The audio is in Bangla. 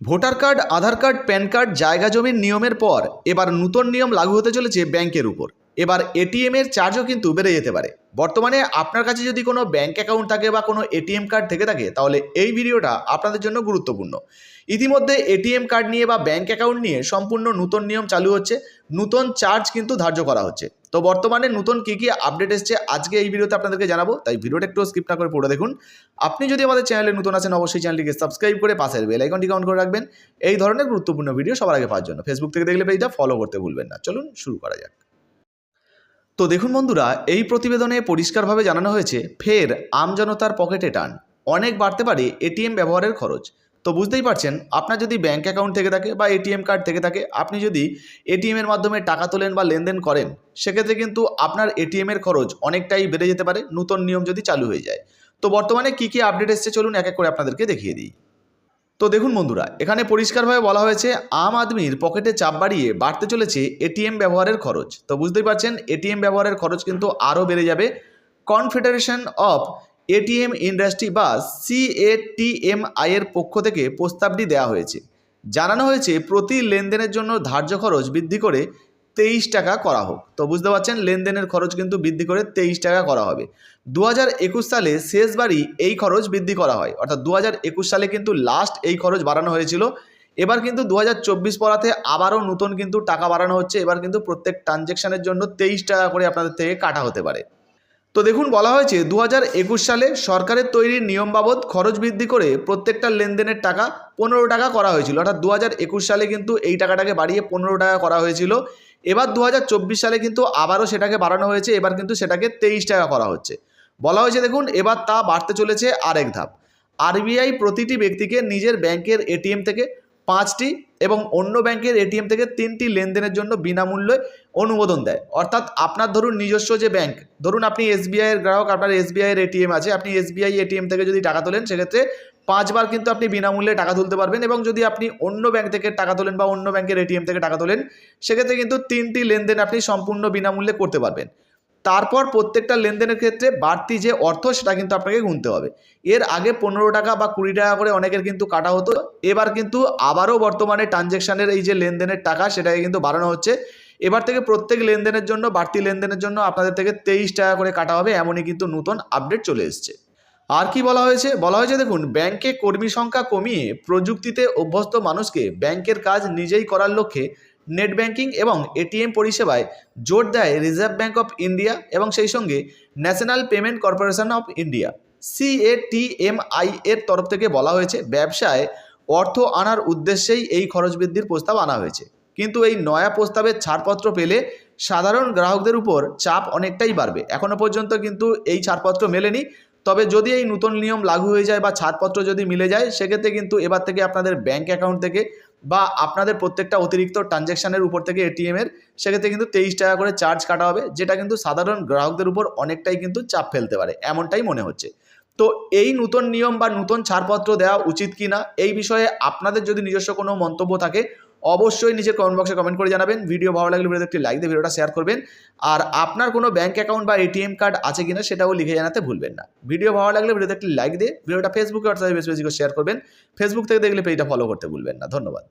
Voter card, Aadhaar card, PAN card, জায়গা জমির নিয়মের পর এবার নতুন নিয়ম লাগু হতে চলেছে ব্যাংকের উপর। এবার এটিএম এর চার্জও কিন্তু বেড়ে যেতে পারে। বর্তমানে আপনার কাছে যদি কোনো ব্যাংক অ্যাকাউন্ট থাকে বা কোনো এটিএম কার্ড থেকে থাকে, তাহলে এই ভিডিওটা আপনাদের জন্য গুরুত্বপূর্ণ। ইতিমধ্যে এটিএম কার্ড নিয়ে বা ব্যাংক অ্যাকাউন্ট নিয়ে সম্পূর্ণ নতুন নিয়ম চালু হচ্ছে। নতুন চার্জ কিন্তু ধার্য করা হচ্ছে। তো বর্তমানে নতুন কী কী আপডেট এসছে আজকে এই ভিডিওতে আপনাদেরকে জানাব, তাই ভিডিওটা একটু স্কিপ না করে পড়ে দেখুন। আপনি যদি আমাদের চ্যানেলে নতুন আছেন, অবশ্যই চ্যানেলটিকে সাবস্ক্রাইব করে পাশের বেল আইকনটি অন করে রাখবেন। এই ধরনের গুরুত্বপূর্ণ ভিডিও সবার আগে পাওয়ার জন্য। ফেসবুক থেকে দেখলে পেজটা ফলো করতে ভুলবেন না। চলুন শুরু করা যাক। তো দেখুন বন্ধুরা, এই প্রতিবেদনে পরিষ্কারভাবে জানানো হয়েছে, ফের আমজনতার পকেটে টান। অনেক বাড়তে পারে এটিএম ব্যবহারের খরচ। তো বুঝতেই পারছেন, আপনার যদি ব্যাঙ্ক অ্যাকাউন্ট থেকে থাকে বা এটিএম কার্ড থেকে থাকে, আপনি যদি এটিএমের মাধ্যমে টাকা তোলেন বা লেনদেন করেন, সেক্ষেত্রে কিন্তু আপনার এটিএমের খরচ অনেকটাই বেড়ে যেতে পারে, নতুন নিয়ম যদি চালু হয়ে যায়। তো বর্তমানে কী কী আপডেট এসছে চলুন এক এক করে আপনাদেরকে দেখিয়ে দিই। তো দেখুন বন্ধুরা, এখানে পরিষ্কারভাবে বলা হয়েছে, আম আদমির পকেটে চাপ বাড়িয়ে বাড়তে চলেছে এটিএম ব্যবহারের খরচ। তো বুঝতেই পারছেন এটিএম ব্যবহারের খরচ কিন্তু আরও বেড়ে যাবে। কনফেডারেশন অফ এটিএম ইন্ডাস্ট্রি বা সিএটিএমআই এর পক্ষ থেকে প্রস্তাবটি দেওয়া হয়েছে। জানানো হয়েছে, প্রতি লেনদেনের জন্য ধার্য খরচ বৃদ্ধি করে তেইশ টাকা করা হোক। তো বুঝতে পারছেন, লেনদেনের খরচ কিন্তু বৃদ্ধি করে তেইশ টাকা করা হবে। দু হাজার একুশ সালে শেষবারই এই খরচ বৃদ্ধি করা হয়। অর্থাৎ দু হাজার একুশ সালে কিন্তু লাস্ট এই খরচ বাড়ানো হয়েছিল। এবার কিন্তু দু হাজার চব্বিশ পড়াতে আবারও নতুন কিন্তু টাকা বাড়ানো হচ্ছে। এবার কিন্তু প্রত্যেক ট্রানজ্যাকশানের জন্য তেইশ টাকা করে আপনাদের থেকে কাটা হতে পারে। তো দেখুন, বলা হয়েছে দু হাজার একুশ সালে সরকারের তৈরি নিয়ম বাবদ খরচ বৃদ্ধি করে প্রত্যেকটা লেনদেনের টাকা পনেরো টাকা করা হয়েছিল। অর্থাৎ দু হাজার একুশ সালে কিন্তু এই টাকাটাকে বাড়িয়ে পনেরো টাকা করা হয়েছিল। এবার দু হাজার চব্বিশ সালে কিন্তু আবারও সেটাকে বাড়ানো হয়েছে। এবার কিন্তু সেটাকে তেইশ টাকা করা হচ্ছে। বলা হয়েছে, দেখুন, এবার তা বাড়তে চলেছে আরেক ধাপ। আরবিআই প্রতিটি ব্যক্তিকে নিজের ব্যাংকের এটিএম থেকে পাঁচটি এবং অন্য ব্যাংকের এটিএম থেকে তিনটি লেনদেনের জন্য বিনামূল্যে অনুমোদন দেয়। অর্থাৎ আপনার ধরুন নিজস্ব যে ব্যাংক, ধরুন আপনি এসবিআইয়ের গ্রাহক, আপনার এসবিআইয়ের এটিএম আছে, আপনি এসবিআই এটিএম থেকে যদি টাকা তোলেন, সেক্ষেত্রে পাঁচবার কিন্তু আপনি বিনামূল্যে টাকা তুলতে পারবেন এবং যদি আপনি অন্য ব্যাংক থেকে টাকা তোলেন বা অন্য ব্যাংকের এটিএম থেকে টাকা তোলেন, সেক্ষেত্রে কিন্তু তিনটি লেনদেন আপনি সম্পূর্ণ বিনামূল্যে করতে পারবেন। তারপর প্রত্যেকটা লেনদেনের ক্ষেত্রে বাড়তি যে অর্থ, সেটা কিন্তু আপনাকে গুনতে হবে। এর আগে পনেরো টাকা বা কুড়ি টাকা করে অনেকের কিন্তু কাটা হতো। এবার কিন্তু আবারও বর্তমানে ট্রানজ্যাকশানের এই যে লেনদেনের টাকা, সেটাকে কিন্তু বাড়ানো হচ্ছে। এবার থেকে প্রত্যেক লেনদেনের জন্য, বাড়তি লেনদেনের জন্য আপনাদের থেকে তেইশ টাকা করে কাটা হবে, এমনই কিন্তু নতুন আপডেট চলে এসছে। আর কি বলা হয়েছে? বলা হয়েছে, দেখুন, ব্যাংকে কর্মী সংখ্যা কমিয়ে প্রযুক্তিতে অভ্যস্ত মানুষকে ব্যাংকের কাজ নিজেই করার লক্ষ্যে নেট ব্যাংকিং এবং এটিএম পরিষেবায় জোর দেয় রিজার্ভ ব্যাঙ্ক অফ ইন্ডিয়া এবং সেই সঙ্গে National Payment Corporation of India. CATMI এর তরফ থেকে বলা হয়েছে, ব্যবসায় অর্থ আনার উদ্দেশ্যেই এই খরচ বৃদ্ধির প্রস্তাব আনা হয়েছে। কিন্তু এই নয়া প্রস্তাবের ছাড়পত্র পেলে সাধারণ গ্রাহকদের উপর চাপ অনেকটাই বাড়বে। এখনও পর্যন্ত কিন্তু এই ছাড়পত্র মেলেনি। তবে যদি এই নতুন নিয়ম লাগু হয়ে যায় বা ছাড়পত্র যদি মিলে যায়, সেক্ষেত্রে কিন্তু এবার থেকে আপনাদের ব্যাঙ্ক অ্যাকাউন্ট থেকে বা আপনাদের প্রত্যেকটা অতিরিক্ত ট্রানজ্যাকশানের উপর থেকে এটিএমের সেক্ষেত্রে কিন্তু তেইশ টাকা করে চার্জ কাটা হবে, যেটা কিন্তু সাধারণ গ্রাহকদের উপর অনেকটাই কিন্তু চাপ ফেলতে পারে, এমনটাই মনে হচ্ছে। তো এই নতুন নিয়ম বা নতুন ছাড়পত্র দেওয়া উচিত কি না এই বিষয়ে আপনাদের যদি নিজস্ব কোনো মন্তব্য থাকে অবশ্যই নিজের কমেন্ট বক্সে কমেন্ট করে জানাবেন। ভিডিও ভালো লাগলে ভিডিওতে একটি লাইক দিয়ে ভিডিওটা শেয়ার করবেন। আর আপনার কোনো ব্যাঙ্ক অ্যাকাউন্ট বা এটিএম কার্ড আছে কিনা সেটাও লিখে জানাতে ভুলবেন না। ভিডিও ভালো লাগলে ভিডিওতে একটি লাইক দিয়ে ভিডিওটা ফেসবুকে হোয়াটসঅ্যাপে বেশি বেশি শেয়ার করবেন। ফেসবুক থেকে দেখলে পেজটা ফলো করতে ভুলবেন না। ধন্যবাদ।